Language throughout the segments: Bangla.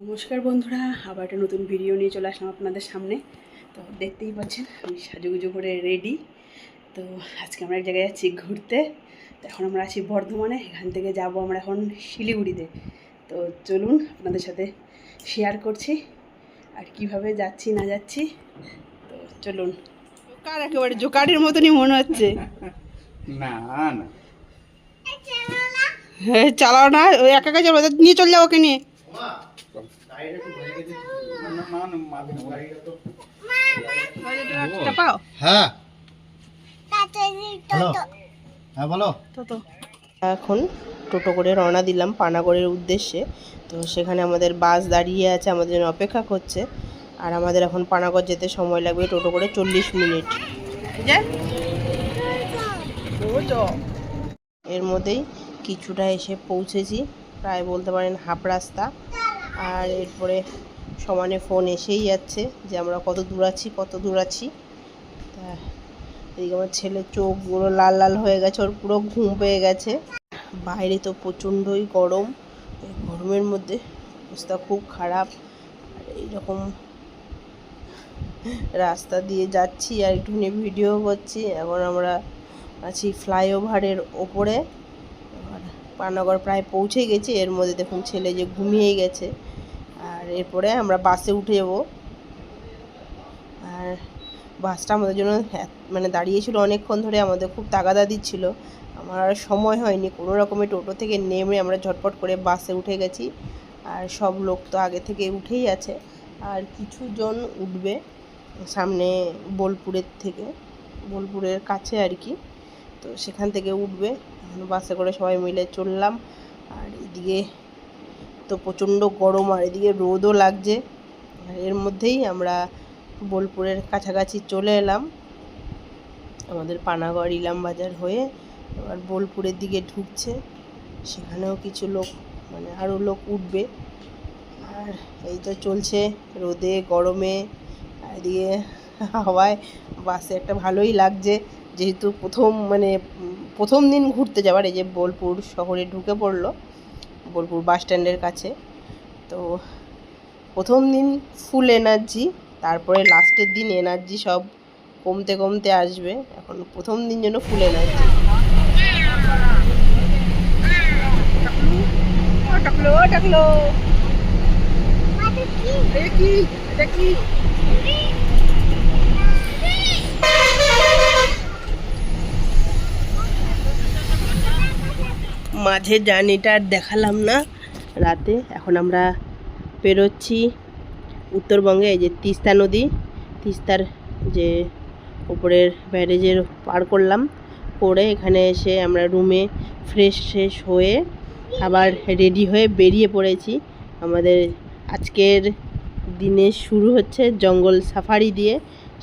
নমস্কার বন্ধুরা আবার একটা নতুন ভিডিও নিয়ে চলে আসলাম আপনাদের সামনে। তো দেখতেই পাচ্ছেন আমি সাজুগুজু করে রেডি তো আজকে আমরা এক জায়গায় যাচ্ছি ঘুরতে। তো এখন আমরা আছি বর্ধমানে এখান থেকে যাব আমরা এখন শিলিগুড়িতে। তো চলুন আপনাদের সাথে শেয়ার করছি আর কীভাবে যাচ্ছি না যাচ্ছি। তো চলুন। জোকার একেবারে জোকারের মতনই মনে হচ্ছে। না না। হ্যাঁ চালাও না ওই একা একা যাব নিয়ে চলে যাব ওকে নিয়ে। হ্যাঁ। হ্যাঁ বলো। তো তো এখন টোটো করে রওনা দিলাম পানাগড়ের উদ্দেশ্যে। তো সেখানে আমাদের বাস দাঁড়িয়ে আছে আমাদের জন্য অপেক্ষা করছে। আর আমাদের এখন পানাগড় যেতে সময় লাগবে টোটো করে চল্লিশ মিনিট। এর মধ্যেই কিছুটা এসে পৌঁছেছি প্রায় বলতে পারেন হাফ রাস্তা। আর এরপরে সমানে ফোন এসেই যাচ্ছে যে আমরা কত দূর আছি, কত দূর আছি। তা এদিকে আমার ছেলের চোখগুলো লাল লাল হয়ে গেছে, ওর পুরো ঘুম পেয়ে গেছে। বাইরে তো প্রচণ্ডই গরম, এই গরমের মধ্যে অবস্থা খুব খারাপ। আর এইরকম রাস্তা দিয়ে যাচ্ছি আর একটুখানি ভিডিও করছি। এখন আমরা আছি ফ্লাইওভারের ওপরে। আর পানাগড় প্রায় পৌঁছে গেছি, এর মধ্যে দেখুন ছেলে যে ঘুমিয়ে গেছে। আর এরপরে আমরা বাসে উঠে যাব। আর বাসটা আমাদের জন্য মানে দাঁড়িয়েছিল অনেকক্ষণ ধরে, আমাদের খুব তাগাদা দিচ্ছিল আমার সময় হয়নি, কোনো রকমের টোটো থেকে নেমে আমরা ঝটপট করে বাসে উঠে গেছি। আর সব লোক তো আগে থেকে উঠেই আছে। আর কিছু জন উঠবে সামনে বোলপুরের থেকে, বোলপুরের কাছে আর কি। তো সেখান থেকে উঠবে বাসে করে সবাই মিলে চললাম। আর এদিকে তো প্রচণ্ড গরম আর এদিকে রোদও লাগছে। আর এর মধ্যেই আমরা বোলপুরের কাছাকাছি চলে এলাম। আমাদের পানাগড় ইলাম বাজার হয়ে এবার বোলপুরের দিকে ঢুকছে। সেখানেও কিছু লোক মানে আরও লোক উঠবে। আর এই তো চলছে রোদে, গরমে। আর এদিকে হাওয়ায় বাসে একটা ভালোই লাগছে। যেহেতু প্রথম মানে প্রথম দিন ঘুরতে যাওয়ার এই যে বোলপুর শহরে ঢুকে পড়ল। বোলপুর বাস স্ট্যান্ডের কাছে তো প্রথম দিন ফুল এনার্জি তারপরে লাস্টের দিন এনার্জি সব কমতে কমতে আসবে এখন প্রথম দিন যেন ফুল এনার্জি টাকলো টাকলো কি এটা কি মাঝে জার্নিটা আর দেখালাম না। রাতে এখন আমরা পেরোচ্ছি উত্তরবঙ্গে, এই যে তিস্তা নদী। তিস্তার যে উপরের ব্যারেজের পার করলাম, করে এখানে এসে আমরা রুমে ফ্রেশ ফ্রেশ হয়ে আবার রেডি হয়ে বেরিয়ে পড়েছি। আমাদের আজকের দিনে শুরু হচ্ছে জঙ্গল সাফারি দিয়ে।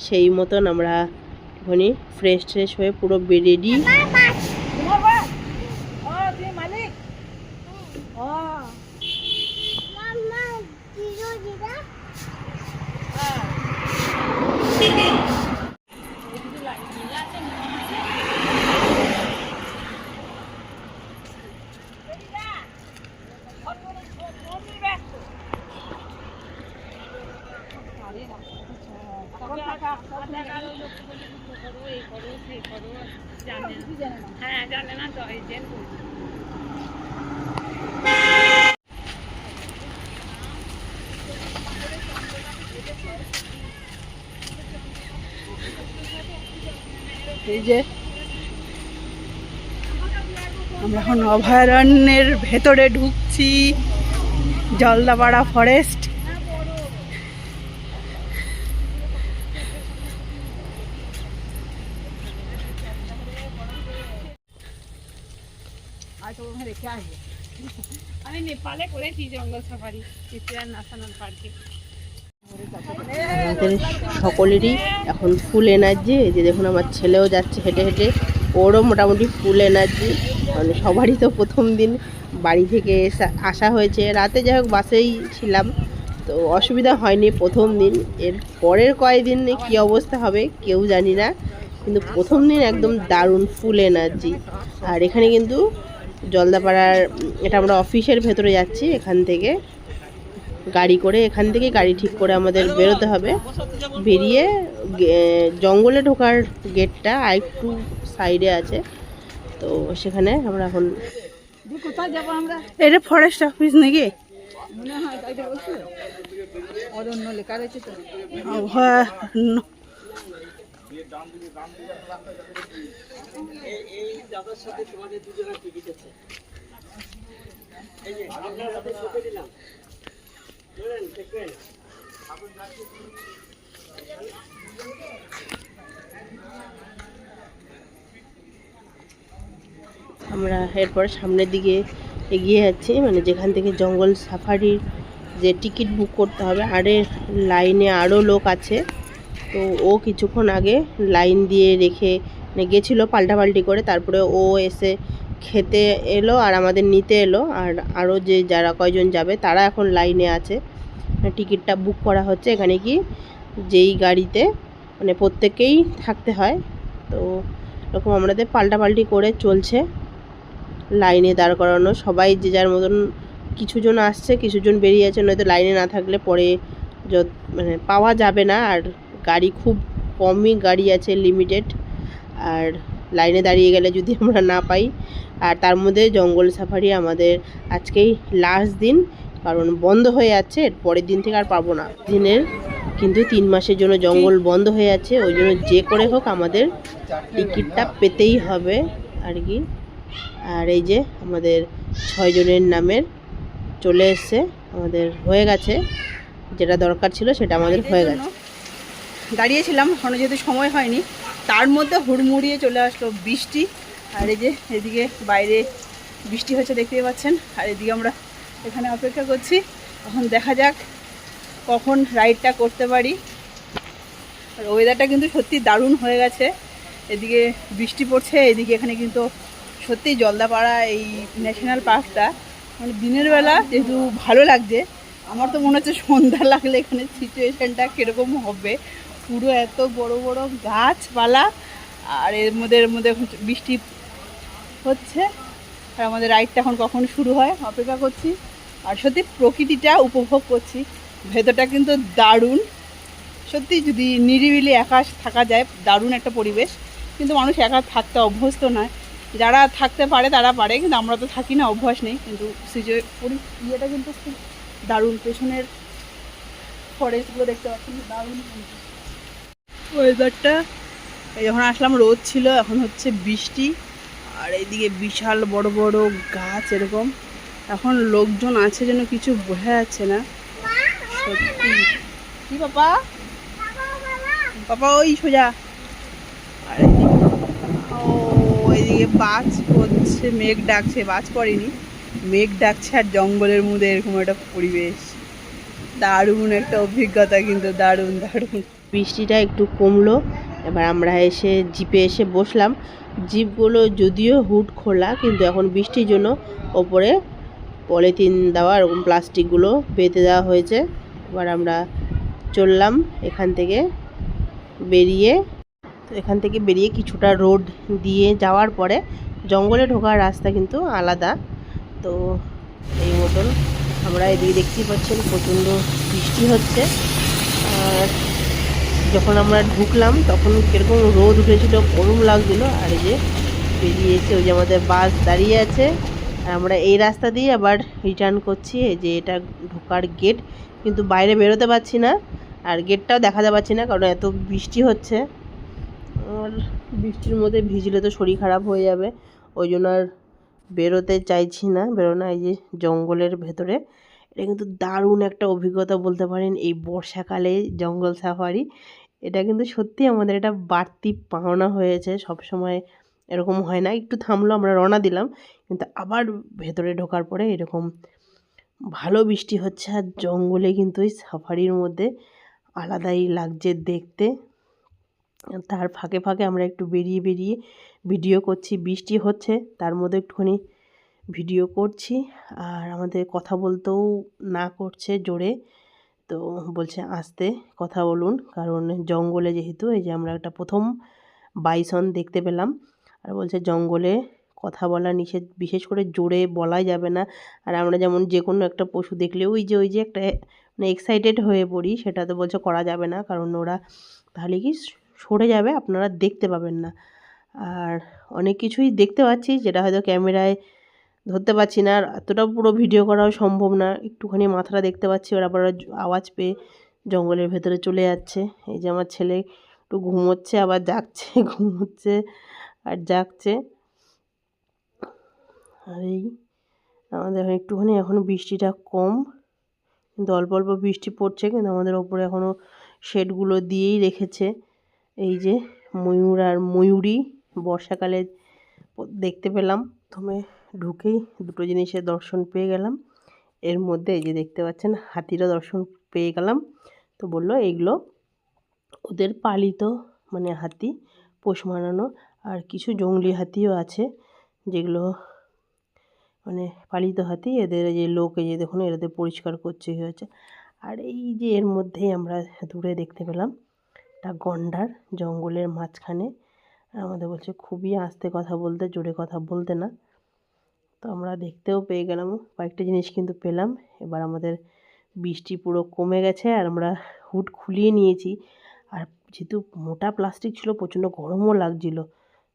সেই মতন আমরা এখনই ফ্রেশ ফ্রেশ হয়ে পুরো রেডি এই যে আমরা এখন অভয়ারণ্যের ভেতরে ঢুকছি জলদাপাড়া ফরেস্ট আমি নেপালে করেছি জঙ্গল সাফারি ন্যাশনাল পার্কে। আমাদের সকলেরই এখন ফুল এনার্জি যে দেখুন আমার ছেলেও যাচ্ছে হেঁটে হেঁটে, ওরও মোটামুটি ফুল এনার্জি মানে সবারই তো প্রথম দিন, বাড়ি থেকে আসা হয়েছে, রাতে যাই হোক বাসেই ছিলাম, তো অসুবিধা হয়নি প্রথম দিন, এর পরের কয়েকদিন কী অবস্থা হবে কেউ জানি না, কিন্তু প্রথম দিন একদম দারুণ ফুল এনার্জি, আর এখানে কিন্তু জলদাপাড়ার এটা আমরা অফিসের ভেতরে যাচ্ছি এখান থেকে। গাড়ি করে এখান থেকে গাড়ি ঠিক করে আমাদের বেরোতে হবে। বেরিয়ে গে- জঙ্গলে ঢোকার গেটটা আরেকটু সাইডে আছে। তো সেখানে আমরা এখন কোথায় যাব আমরা এটা ফরেস্ট অফিস নাকি? মনে হয় আমরা এরপর সামনের দিকে এগিয়ে যাচ্ছি মানে যেখান থেকে জঙ্গল সাফারির যে টিকিট বুক করতে হবে আরে লাইনে আরও লোক আছে। তো ও কিছুক্ষণ আগে লাইন দিয়ে রেখে মানে গেছিল পাল্টাপাল্টি করে, তারপরে ও এসে খেতে এলো আর আমাদের নিতে এলো। আর আরও যে যারা কয়জন যাবে, তারা এখন লাইনে আছে। টিকিটটা বুক করা হচ্ছে এখানে কি, যেই গাড়িতে মানে প্রত্যেকেই থাকতে হয়। তো এরকম আমাদের পাল্টাপাল্টি করে চলছে। লাইনে দাঁড় করানো, সবাই যে যার মতন কিছুজন আসছে, কিছুজন বেরিয়ে আছে নয়তো লাইনে না থাকলে পরে মানে পাওয়া যাবে না। আর গাড়ি খুব কমই গাড়ি আছে লিমিটেড আর লাইনে দাঁড়িয়ে গেলে যদি আমরা না পাই। আর তার মধ্যে জঙ্গল সাফারি আমাদের আজকেই লাস্ট দিন, কারণ বন্ধ হয়ে এর পরের দিন থেকে আর পাবো না। দিনের কিন্তু তিন মাসের জন্য জঙ্গল বন্ধ হয়ে যাচ্ছে ওই জন্য যে করে হোক আমাদের টিকিটটা পেতেই হবে আর কি। আর এই যে আমাদের ছয়জনের নামের চলে এসছে, আমাদের হয়ে গেছে, যেটা দরকার ছিল সেটা আমাদের হয়ে গেছে। দাঁড়িয়েছিলাম, এখনও যেহেতু সময় হয়নি। তার মধ্যে হুড়মুড়িয়ে চলে আসলো বৃষ্টি। আর এই যে এদিকে বাইরে বৃষ্টি হচ্ছে দেখতেই পাচ্ছেন। আর এদিকে আমরা এখানে অপেক্ষা করছি। এখন দেখা যাক কখন রাইডটা করতে পারি। আর ওয়েদারটা কিন্তু সত্যি দারুণ হয়ে গেছে। এদিকে বৃষ্টি পড়ছে, এদিকে এখানে কিন্তু সত্যি জলদাপাড়া, এই ন্যাশনাল পার্কটা মানে দিনের বেলা যেহেতু ভালো লাগছে, আমার তো মনে হচ্ছে সন্ধ্যা লাগলে এখানে সিচুয়েশানটা কীরকম হবে। পুরো এত বড় বড় গাছপালা, আর এর মধ্যে এর মধ্যে বৃষ্টি হচ্ছে। আর আমাদের রাইডটা এখন কখন শুরু হয়, অপেক্ষা করছি। আর সত্যি প্রকৃতিটা উপভোগ করছি। ভেতরটা কিন্তু দারুণ। সত্যি যদি নিরিবিলি একা থাকা যায়, দারুণ একটা পরিবেশ। কিন্তু মানুষ একা থাকতে অভ্যস্ত নয়। যারা থাকতে পারে, তারা পারে, কিন্তু আমরা তো থাকি না, অভ্যাস নেই। কিন্তু সিচুয়ে ইয়েটা কিন্তু খুব দারুণ। পেছনের ফরেস্টগুলো দেখতে পাচ্ছেন, দারুণ ওয়েদারটা যখন আসলাম, রোদ ছিল, এখন হচ্ছে বৃষ্টি। আর এইদিকে বিশাল বড় বড় গাছ এরকম। এখন লোকজন আছে যেন, কিছু বোঝা যাচ্ছে না। সত্যি। কি বাবা? বাবা, ওই সোজা। আর ও এদিকে বাজ হচ্ছে মেঘ ডাকছে। বাজ পড়েনি। মেঘ ডাকছে আর জঙ্গলের মধ্যে এরকম একটা পরিবেশ। দারুণ একটা অভিজ্ঞতা কিন্তু, দারুণ দারুণ। বৃষ্টিটা একটু কমলো, এবার আমরা এসে জিপে এসে বসলাম। জিপগুলো যদিও হুড খোলা, কিন্তু এখন বৃষ্টির জন্য ওপরে পলিথিন দেওয়া এরকম প্লাস্টিকগুলো বেঁধে দেওয়া হয়েছে। এবার আমরা চললাম এখান থেকে বেরিয়ে। তো এখান থেকে বেরিয়ে কিছুটা রোড দিয়ে যাওয়ার পরে জঙ্গলে ঢোকার রাস্তা কিন্তু আলাদা। তো এই মতন আমরা এদিকে দেখতেই পাচ্ছেন প্রচণ্ড বৃষ্টি হচ্ছে। আর যখন আমরা ঢুকলাম, তখন কীরকম রোদ উঠেছিল, গরম লাগছিল। আর এই যে বেরিয়ে এসে ওই যে আমাদের বাস দাঁড়িয়ে আছে। আর আমরা এই রাস্তা দিয়ে আবার রিটার্ন করছি, এই যে এটা ঢোকার গেট কিন্তু বাইরে বেরোতে পারছি না, আর গেটটাও দেখা পারছি না, কারণ এত বৃষ্টি হচ্ছে। আর বৃষ্টির মধ্যে ভিজলে তো শরীর খারাপ হয়ে যাবে। ওই জন্য আর বেরোতে চাইছি না, বেরোনো এই যে জঙ্গলের ভেতরে। এটা কিন্তু দারুণ একটা অভিজ্ঞতা বলতে পারেন, এই বর্ষাকালে জঙ্গল সাফারি। এটা কিন্তু সত্যি আমাদের এটা বাড়তি পাওনা হয়েছে সব সময় এরকম হয় না। একটু থামলো, আমরা রওনা দিলাম, কিন্তু আবার ভেতরে ঢোকার পরে এরকম ভালো বৃষ্টি হচ্ছে আর জঙ্গলে কিন্তু ওই সাফারির মধ্যে আলাদাই লাগছে দেখতে। তার ফাঁকে ফাঁকে আমরা একটু বেরিয়ে বেরিয়ে ভিডিও করছি, বৃষ্টি হচ্ছে, তার মধ্যে একটুখানি ভিডিও করছি আর আমাদের কথা বলতেও না করছে জোরে। তো বলছে আসতে কথা বলুন, কারণ জঙ্গলে যেহেতু এই যে আমরা একটা প্রথম বাইসন দেখতে পেলাম আর বলছে জঙ্গলে কথা বলা নিষেধ, বিশেষ করে জোরে বলাই যাবে না। আর আমরা যেমন যে কোনো একটা পশু দেখলে ওই যে ওই যে একটা মানে এক্সাইটেড হয়ে পড়ি, সেটা তো বলছে করা যাবে না, কারণ ওরা তাহলে কি সরে যাবে, আপনারা দেখতে পাবেন না। আর অনেক কিছুই দেখতে পাচ্ছি, যেটা হয়তো ক্যামেরায় ধরতে পারছি না। আর এতটা পুরো ভিডিও করাও সম্ভব না। একটুখানি মাথাটা দেখতে পাচ্ছি, ওরা আবার আওয়াজ পেয়ে জঙ্গলের ভেতরে চলে যাচ্ছে। এই যে আমার ছেলে একটু ঘুমোচ্ছে, আবার জাগছে, ঘুমোচ্ছে আর জাগছে। আর এই আমাদের এখন একটুখানি এখনও বৃষ্টিটা কম, কিন্তু অল্প অল্প বৃষ্টি পড়ছে, কিন্তু আমাদের ওপরে এখনও শেডগুলো দিয়েই রেখেছে। এই যে ময়ূর আর ময়ূরী বর্ষাকালে দেখতে পেলাম। প্রথমে ঢুকেই দুটো জিনিসের দর্শন পেয়ে গেলাম। এর মধ্যে এই যে দেখতে পাচ্ছেন হাতিরও দর্শন পেয়ে গেলাম। তো বলল, এইগুলো ওদের পালিত মানে হাতি, পোষ মানানো। আর কিছু জংলি হাতিও আছে যেগুলো মানে পালিত হাতি। এদের যে লোক, এই যে দেখুন এদের পরিষ্কার করছে কি হচ্ছে আর এই যে এর মধ্যেই আমরা দূরে দেখতে পেলাম। একটা গন্ডার জঙ্গলের মাঝখানে। আমাদের বলছে, খুবই আস্তে কথা বলতে, জোরে কথা বলতে না। তো আমরা দেখতেও পেয়ে গেলাম। কয়েকটা জিনিস কিন্তু পেলাম। এবার আমাদের বৃষ্টি পুরো কমে গেছে আর আমরা হুট খুলিয়ে নিয়েছি। আর যেহেতু মোটা প্লাস্টিক ছিল, প্রচণ্ড গরমও লাগছিল,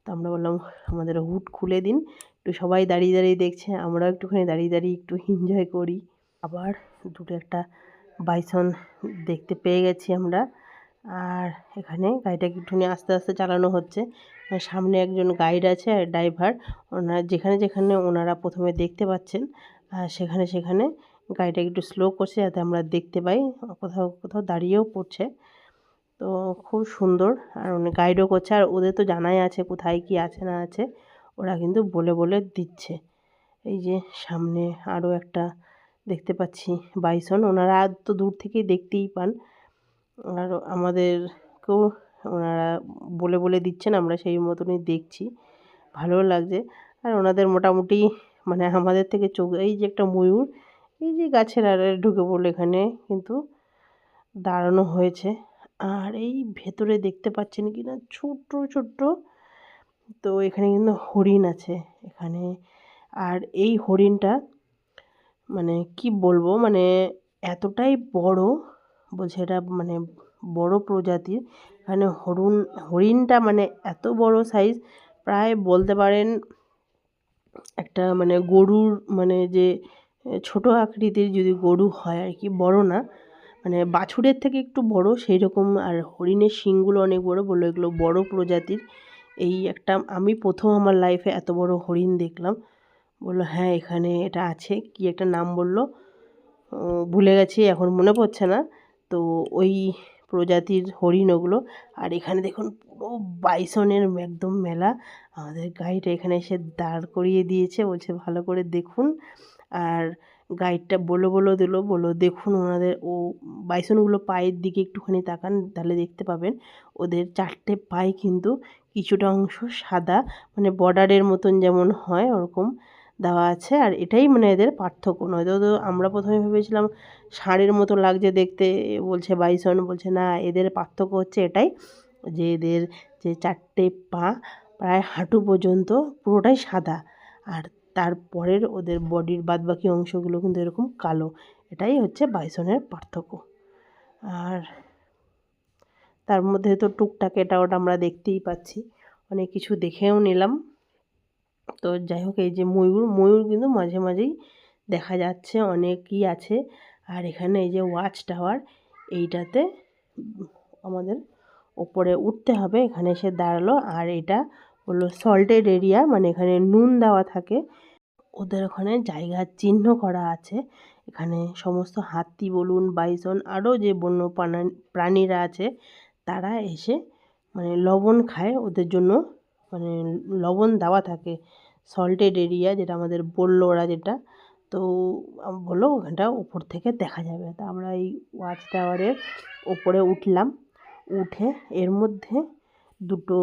তো আমরা বললাম, আমাদের হুট খুলে দিন। একটু সবাই দাঁড়িয়ে দাঁড়িয়ে দেখছে, আমরাও একটুখানি দাঁড়িয়ে দাঁড়িয়ে একটু এনজয় করি। আবার দুটো একটা বাইসন দেখতে পেয়ে গেছি আমরা। আর এখানে গাড়িটাকে একটুখানি আস্তে আস্তে চালানো হচ্ছে। সামনে একজন গাইড আছে আর ড্রাইভার। ওনারা যেখানে যেখানে ওনারা প্রথমে দেখতে পাচ্ছেন, আর সেখানে সেখানে গাড়িটাকে একটু স্লো করছে যাতে আমরা দেখতে পাই, কোথাও কোথাও দাঁড়িয়েও পড়ছে। তো খুব সুন্দর, আর উনি গাইডও করছে। আর ওদের তো জানাই আছে কোথায় কি আছে, না আছে, ওরা কিন্তু বলে বলে দিচ্ছে। এই যে সামনে আরও একটা দেখতে পাচ্ছি বাইসন। ওনারা তো দূর থেকেই দেখতেই পান। আর আমাদেরকেও ওনারা বলে বলে দিচ্ছেন, আমরা সেই মতনই দেখছি। ভালো লাগছে। আর ওনাদের মোটামুটি মানে আমাদের থেকে চোখ, এই যে একটা ময়ূর, এই যে গাছের আড়ে ঢুকে পড়ল এখানে, কিন্তু দাঁড়ানো হয়েছে। আর এই ভেতরে দেখতে পাচ্ছেন কি না, ছোট্ট ছোট্ট। তো এখানে কিন্তু হরিণ আছে এখানে। আর এই হরিণটা মানে কি বলব মানে এতটাই বড় বলছে এটা মানে বড় প্রজাতির। এখানে হরুণ হরিণটা মানে এত বড় সাইজ প্রায় বলতে পারেন একটা মানে গরুর মানে যে ছোট আকৃতির যদি গরু হয় আর কি, বড় না মানে বাছুরের থেকে একটু বড় সেই রকম আর হরিণের শিংগুলো অনেক বড়, বলল এগুলো বড় প্রজাতির। এই একটা, আমি প্রথম আমার লাইফে এত বড় হরিণ দেখলাম। বলল হ্যাঁ এখানে এটা আছে। কি একটা নাম বলল? ভুলে গেছি, এখন মনে পড়ছে না। তো ওই প্রজাতির হরিণ ওগুলো। আর এখানে দেখুন পুরো বাইসনের একদম মেলা। আমাদের গাইড এখানে এসে দাঁড় করিয়ে দিয়েছে, বলছে ভালো করে দেখুন। আর গাইডটা বলো বলো দিল, বলো দেখুন ওনাদের, ও বাইসনগুলো পায়ের দিকে একটুখানি তাকান, তাহলে দেখতে পাবেন। ওদের চারটে পায়ে কিন্তু কিছুটা অংশ সাদা মানে বর্ডারের মতন যেমন হয় ওরকম। দেওয়া আছে আর এটাই মানে এদের পার্থক্য নয়তো তো আমরা প্রথমে ভেবেছিলাম ষাঁড়ের মতো লাগছে দেখতে, বলছে বাইসন, বলছে না, এদের পার্থক্য হচ্ছে এটাই যে এদের যে চারটে পা প্রায় হাঁটু পর্যন্ত পুরোটাই সাদা আর তারপরের ওদের বডির বাদবাকি অংশগুলো কিন্তু এরকম কালো। এটাই হচ্ছে বাইসনের পার্থক্য। আর তার মধ্যে তো টুকটাক এটা ওটা আমরা দেখতেই পাচ্ছি। অনেক কিছু দেখেও নিলাম। তো যাই হোক এই যে ময়ূর ময়ূর কিন্তু মাঝে মাঝেই দেখা যাচ্ছে, অনেকই আছে। আর এখানে এই যে ওয়াচ টাওয়ার এইটাতে আমাদের ওপরে উঠতে হবে, এখানে এসে দাঁড়াল। আর এটা হলো সল্টেড এরিয়া মানে এখানে নুন দেওয়া থাকে। ওদের ওখানে জায়গার চিহ্ন করা আছে। এখানে সমস্ত হাতি বলুন বাইসন আরও যে বন্য প্রাণা- প্রাণীরা আছে, তারা এসে মানে লবণ খায় ওদের জন্য। মানে লবণ দেওয়া থাকে সল্টেড এরিয়া যেটা আমাদের বলল ওরা যেটা, তো বলল ওখানটা উপর থেকে দেখা যাবে। তা আমরা এই ওয়াচ টাওয়ারের ওপরে উঠলাম, উঠে এর মধ্যে দুটো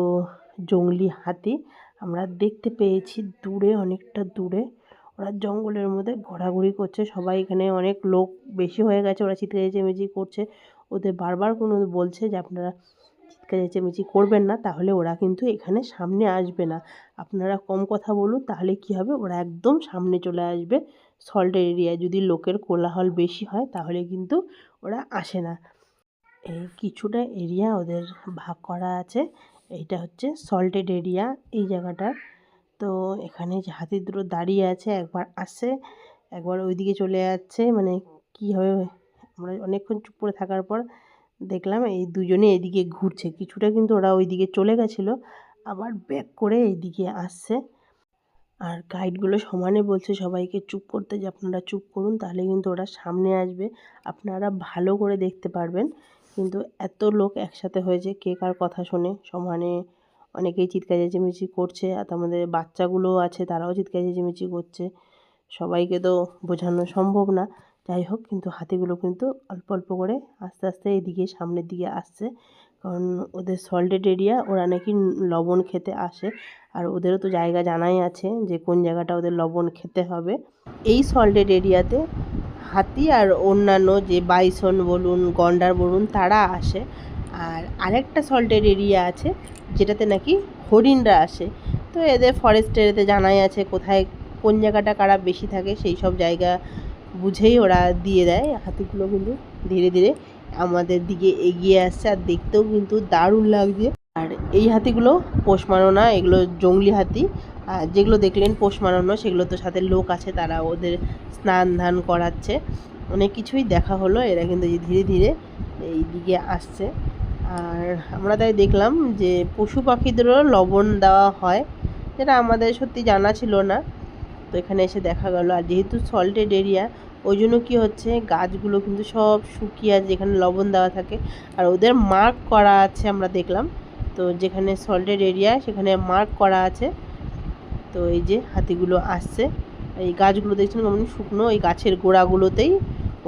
জংলি হাতি আমরা দেখতে পেয়েছি, দূরে, অনেকটা দূরে। ওরা জঙ্গলের মধ্যে ঘোরাঘুরি করছে, সবাই এখানে অনেক লোক বেশি হয়ে গেছে, ওরা চিৎকার চেঁচামেচি করছে। ওদের বারবার কোনো বলছে যে আপনারা চিৎকার চেঁচামেচি করবেন না, তাহলে ওরা কিন্তু এখানে সামনে আসবে না। আপনারা কম কথা বলুন, তাহলে কি হবে? ওরা একদম সামনে চলে আসবে। সল্টের এরিয়া যদি লোকের কোলাহল বেশি হয়, তাহলে কিন্তু ওরা আসে না। এই কিছুটা এরিয়া ওদের ভাগ করা আছে। এইটা হচ্ছে সল্টেড এরিয়া এই জায়গাটা। তো এখানে যে হাতি দুটো দাঁড়িয়ে আছে, একবার আসে, একবার ওইদিকে চলে যাচ্ছে। মানে কী হবে আমরা অনেকক্ষণ চুপ করে থাকার পর দেখলাম এই দুজনে এদিকে ঘুরছে। কিছুটা কিন্তু ওরা ওইদিকে চলে গেছিল, আবার ব্যাক করে এইদিকে আসছে। আর গাইডগুলো সমানে বলছে সবাইকে, চুপ করতে যে, আপনারা চুপ করুন, তাহলে কিন্তু ওরা সামনে আসবে। আপনারা ভালো করে দেখতে পারবেন। কিন্তু এত লোক একসাথে হয়েছে, কে কার কথা শোনে? সমানে অনেকেই চিৎকার চেঁচিমেচি করছে, আর আমাদের বাচ্চাগুলোও আছে, তারাও চিৎকার চেঁচিমেচি করছে। সবাইকে তো বোঝানো সম্ভব না। যাই হোক, কিন্তু হাতিগুলো কিন্তু অল্প অল্প করে আস্তে আস্তে এদিকে সামনের দিকে আসছে। কারণ ওদের সল্টেড এরিয়া ওরা নাকি লবণ খেতে আসে। আর ওদেরও তো জায়গা জানাই আছে যে কোন জায়গাটা ওদের লবণ খেতে হবে। এই সল্টেড এরিয়াতে হাতি আর অন্যান্য যে বাইসন বলুন, গন্ডার বলুন, তারা আসে। আর আরেকটা সল্টেড এরিয়া আছে, যেটাতে নাকি হরিণরা আসে। তো এদের ফরেস্টের এতে জানাই আছে কোথায়, কোন জায়গাটা কারা বেশি থাকে, সেই সব জায়গা বুঝেই ওরা দিয়ে দেয়, হাতিগুলো কিন্তু ধীরে ধীরে আমাদের দিকে এগিয়ে আসছে আর দেখতেও কিন্তু দারুণ লাগছে। আর এই হাতিগুলো পোষ মানানো এগুলো জঙ্গলি হাতি। আর যেগুলো দেখলেন পোষ মানানো, সেগুলো তো সাথে লোক আছে, তারা ওদের স্নান ধান করাচ্ছে। অনেক কিছুই দেখা হলো, এরা কিন্তু ধীরে ধীরে এই দিকে আসছে। আর আমরা তাই দেখলাম যে পশু পাখিদেরও লবণ দেওয়া হয়, যেটা আমাদের সত্যি জানা ছিল না। তো এখানে এসে দেখা গেল। আর যেহেতু সল্টেড এরিয়া ওই জন্য কী হচ্ছে, গাছগুলো কিন্তু সব শুকিয়ে যেখানে লবণ দেওয়া থাকে। আর ওদের মার্ক করা আছে, আমরা দেখলাম। তো যেখানে সল্টেড এরিয়া সেখানে মার্ক করা আছে। তো এই যে হাতিগুলো আসছে। এই গাছগুলো দেখছেন কেমন শুকনো? এই গাছের গোড়াগুলোতেই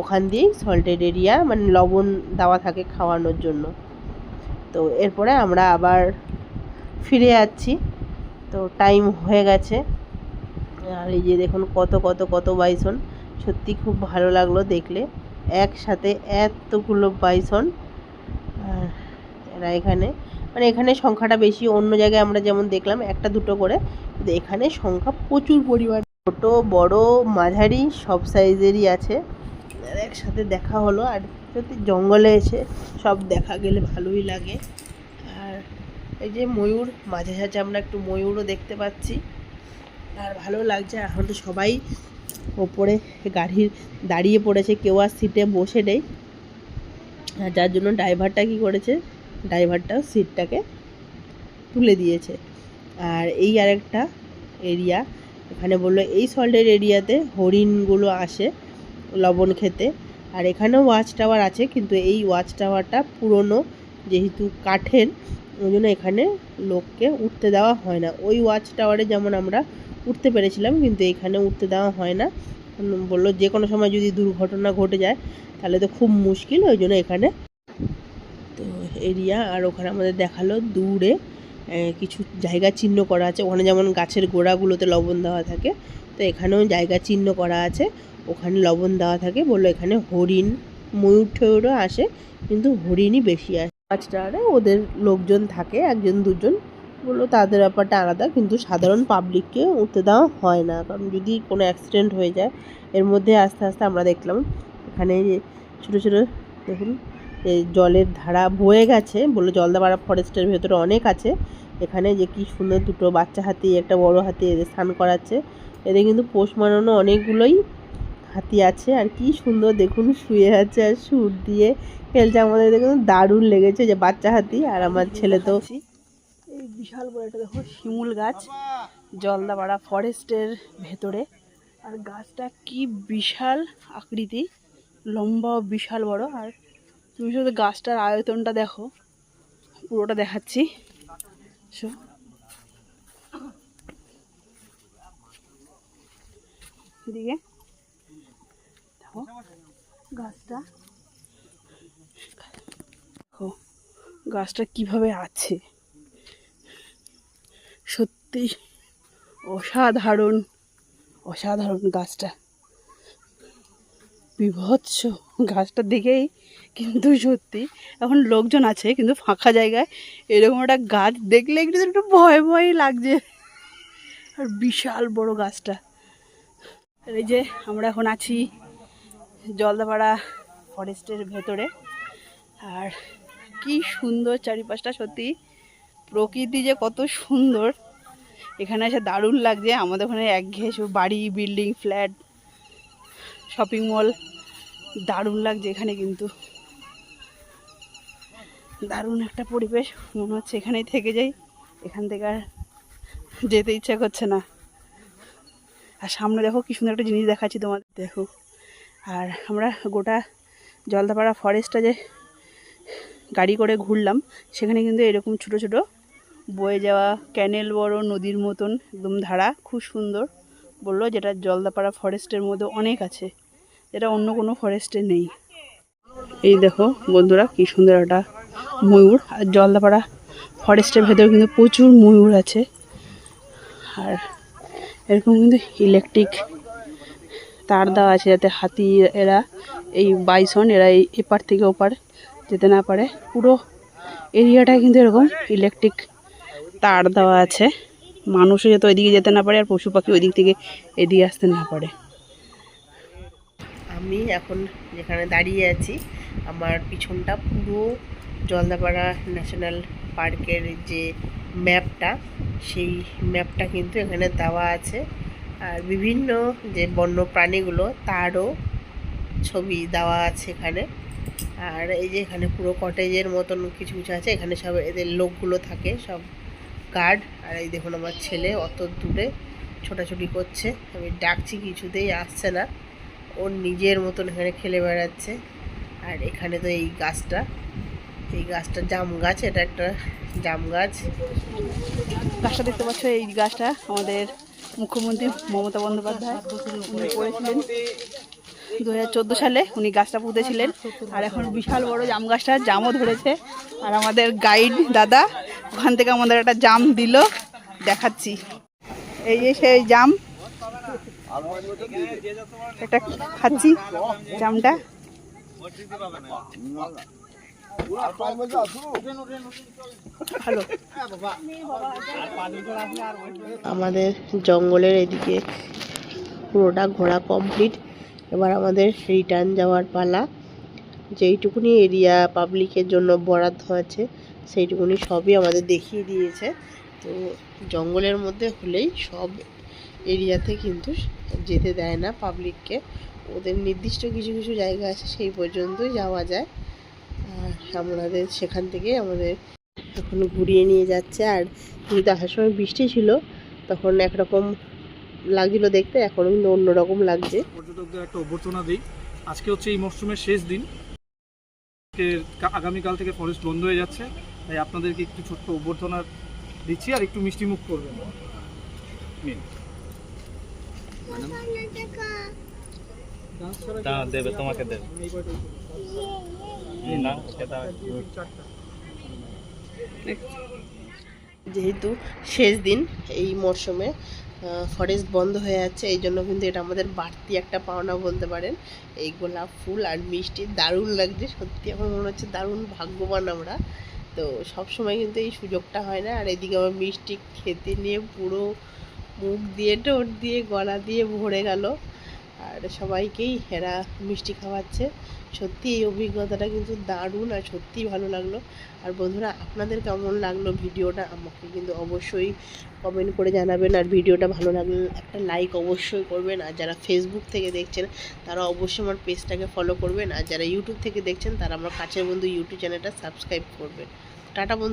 ওখান দিয়েই সল্টেড এরিয়া মানে লবণ দেওয়া থাকে খাওয়ানোর জন্য। তো এরপরে আমরা আবার ফিরে যাচ্ছি। তো টাইম হয়ে গেছে। আর এই যে দেখুন কত কত কত বাইসন। সত্যি খুব ভালো লাগল দেখলে। একসাথে এতগুলো বাইসন এরা এখানে। মানে এখানে সংখ্যাটা বেশি, অন্য জায়গায় আমরা যেমন দেখলাম একটা দুটো করে, কিন্তু এখানে সংখ্যা প্রচুর পরিমাণ। ছোট, বড়, মাঝারি, সব সাইজেরই আছে। একসাথে দেখা হলো, আর সত্যি জঙ্গলে এসে সব দেখা গেলে ভালোই লাগে। আর এই যে ময়ূর, মাঝে সাঝে আমরা একটু ময়ূরও দেখতে পাচ্ছি। আর ভালো লাগছে। এখন তো সবাই ওপরে গাড়ির দাঁড়িয়ে পড়েছে। কেউ আর সিটে বসে নেই। যার জন্য ড্রাইভারটা কি করেছে? ড্রাইভারটাও সিটটাকে তুলে দিয়েছে। আর এই আরেকটা এরিয়া, এখানে বলল, এই সল্টের এরিয়াতে হরিণগুলো আসে লবণ খেতে। আর এখানেও ওয়াচ টাওয়ার আছে, কিন্তু এই ওয়াচ টাওয়ারটা পুরনো, যেহেতু কাঠের, ওই জন্য এখানে লোককে উঠতে দেওয়া হয় না। ওই ওয়াচ টাওয়ারে যেমন আমরা উঠতে পেরেছিলাম, কিন্তু এখানে উঠতে দেওয়া হয় না। বলল যে কোনো সময় যদি দুর্ঘটনা ঘটে যায়, তাহলে তো খুব মুশকিল, ওই জন্য এখানে। তো এরিয়া আর ওখানে আমাদের দেখাল দূরে কিছু জায়গা চিহ্ন করা আছে। ওখানে যেমন গাছের গোড়াগুলোতে লবণ দেওয়া থাকে, তো এখানেও জায়গা চিহ্ন করা আছে। ওখানে লবণ দেওয়া থাকে, বলল এখানে হরিণ, ময়ূর টয়ূরও আসে, কিন্তু হরিণই বেশি আসে পাঁচটারে ওদের লোকজন থাকে, একজন দুজন। বলল তাদের ব্যাপারটা আলাদা কিন্তু সাধারণ পাবলিককে উঠতে দেওয়া হয় না। কারণ যদি কোনো অ্যাক্সিডেন্ট হয়ে যায় এর মধ্যে আস্তে আস্তে আমরা দেখলাম এখানে যে ছোটো ছোটো দেখুন এই জলের ধারা বয়ে গেছে বলল জলদাপাড়া ফরেস্টের ভেতরে অনেক আছে। এখানে যে কি সুন্দর দুটো বাচ্চা হাতি একটা বড় হাতি এদের স্নান করাচ্ছে। এদের কিন্তু পোষ মানানো অনেকগুলোই হাতি আছে। আর কি সুন্দর দেখুন শুয়ে আছে আর সুর দিয়ে খেলছে। আমাদের দেখুন দারুণ লেগেছে যে বাচ্চা হাতি আর আমার ছেলে তো বিশাল বড় একটা দেখো শিমুল গাছ, জলদাপাড়া ফরেস্টের ভেতরে। আর গাছটা কি বিশাল আকৃতি, লম্বা বিশাল বড়। আর তুমি শুধু গাছটার আয়তনটা দেখো, পুরোটা দেখাচ্ছি। এদিকে দেখো গাছটা। গাছটা কীভাবে আছে। সত্যি অসাধারণ অসাধারণ গাছটা। বিভৎস গাছটা দেখেই কিন্তু সত্যি এখন লোকজন আছে, কিন্তু ফাঁকা জায়গায় এরকম একটা গাছ দেখলে একটু একটু ভয় ভয় লাগছে। আর বিশাল বড় গাছটা। এই যে আমরা এখন আছি জলদাপাড়া ফরেস্টের ভেতরে। আর কি সুন্দর চারিপাশটা সত্যি প্রকৃতি যে কত সুন্দর। এখানে এসে দারুণ লাগছে। আমাদের ওখানে একঘেয়ে সব বাড়ি, বিল্ডিং, ফ্ল্যাট, শপিং মল, দারুণ লাগছে এখানে কিন্তু। দারুণ একটা পরিবেশ, মনে হচ্ছে এখানেই থেকে যাই। এখান থেকে আর যেতে ইচ্ছা করছে না। আর সামনে দেখো কি সুন্দর একটা জিনিস দেখাচ্ছি তোমাদের। দেখো, আর আমরা গোটা জলদাপাড়া ফরেস্টটা যে গাড়ি করে ঘুরলাম, সেখানে কিন্তু এরকম ছোট ছোট বয়ে যাওয়া ক্যানেল বড় নদীর মতন একদম ধারা, খুব সুন্দর। বলল যেটা জলদাপাড়া ফরেস্টের মধ্যে অনেক আছে, যেটা অন্য কোনো ফরেস্টে নেই। এই দেখো বন্ধুরা কি সুন্দর একটা ময়ূর। আর জলদাপাড়া ফরেস্টের ভেতরে কিন্তু প্রচুর ময়ূর আছে। আর এরকম কিন্তু ইলেকট্রিক তার দেওয়া আছে যাতে হাতি এরা, এই বাইসন এরা এই এপার থেকে ওপার যেতে না পারে। পুরো এরিয়াটায় কিন্তু এরকম ইলেকট্রিক তার দেওয়া আছে। মানুষও যাতে ওইদিকে যেতে না পারে আর পশু পাখি ওই দিক থেকে এদিকে আসতে না পারে। আমি এখন যেখানে দাঁড়িয়ে আছি, আমার পিছনটা পুরো জলদাপাড়া ন্যাশনাল পার্কের যে ম্যাপটা, সেই ম্যাপটা কিন্তু এখানে দেওয়া আছে। আর বিভিন্ন যে বন্য প্রাণীগুলো তারও ছবি দেওয়া আছে এখানে। আর এই যে এখানে পুরো কটেজের মতন কিছু কিছু আছে, এখানে সব এদের লোকগুলো থাকে, সব গার্ড আর এই দেখুন আমার ছেলে অত দূরে ছোটাছুটি করছে। আমি ডাকছি কিছুতেই আসছে না। ওর নিজের মতন এখানে খেলে বেড়াচ্ছে। আর এখানে তো এই গাছটা। এই গাছটা জাম গাছ, এটা একটা জাম গাছ। গাছটা দেখতে পাচ্ছ, এই গাছটা আমাদের মুখ্যমন্ত্রী মমতা বন্দ্যোপাধ্যায় উনি করেছিলেন। দু হাজার চোদ্দ সালে উনি গাছটা পুঁতেছিলেন। আর এখন বিশাল বড় জাম গাছটা, জামও ধরেছে। আর আমাদের গাইড দাদা ওখান থেকে আমাদের একটা জাম দিল, দেখাচ্ছি। এই যে সেই জাম, এটা খাচ্ছি জামটা। আমাদের জঙ্গলের এদিকে পুরোটা ঘোরা কমপ্লিট। এবার আমাদের রিটার্ন যাওয়ার পালা। যেইটুকুনি এরিয়া পাবলিকের জন্য বরাদ্দ আছে সেইটুকুনি সবই আমাদের দেখিয়ে দিয়েছে। তো জঙ্গলের মধ্যে হলেই সব এরিয়াতে কিন্তু যেতে দেয় না পাবলিককে ওদের নির্দিষ্ট কিছু কিছু জায়গা আছে, সেই পর্যন্তই যাওয়া যায়। আর আমাদের সেখান থেকে আমাদের এখন ঘুরিয়ে নিয়ে যাচ্ছে। আর যেহেতু আসার সময় বৃষ্টি ছিল, তখন একরকম লাগছিল দেখতে এখন কিন্তু অন্যরকম লাগছে। পর্যটকদের একটা অভ্যর্থনা দিই। আজকে হচ্ছে এই মরশুমের শেষ দিন। আগামীকাল থেকে ফরেস্ট বন্ধ হয়ে যাচ্ছে। তাই আপনাদেরকে একটু ছোট্ট অভ্যর্থনা দিচ্ছি আর একটু মিষ্টি মুখ করবেন। দেবে তোমাকে দেবে। যেহেতু শেষ দিন এই মরশুমে ফরেস্ট বন্ধ হয়ে যাচ্ছে এই জন্য কিন্তু এটা আমাদের বাড়তি একটা পাওনা বলতে পারেন। এই গোলাপ ফুল আর মিষ্টি দারুণ লাগছে সত্যি আমার মনে হচ্ছে দারুণ ভাগ্যবান আমরা। তো সব সময় কিন্তু এই সুযোগটা হয় না। আর এদিকে আমার মিষ্টি খেতে নিয়ে পুরো মুখ দিয়ে টোট দিয়ে, গলা দিয়ে ভরে গেল। আর সবাইকেই হেরা মিষ্টি খাওয়াচ্ছে। সত্যি এই অভিজ্ঞতাটা কিন্তু দারুণ আর সত্যিই ভালো লাগল। আর বন্ধুরা, আপনাদের কেমন লাগল ভিডিওটা? আমাকে কিন্তু অবশ্যই কমেন্ট করে জানাবেন। আর ভিডিওটা ভালো লাগলে একটা লাইক অবশ্যই করবেন। আর যারা ফেসবুক থেকে দেখছেন, তারা অবশ্যই আমার পেজটাকে ফলো করবেন। আর যারা ইউটিউব থেকে দেখছেন, তারা আমার কাছের বন্ধু ইউটিউব চ্যানেলটা সাবস্ক্রাইব করবেন। টাটা বন্ধু।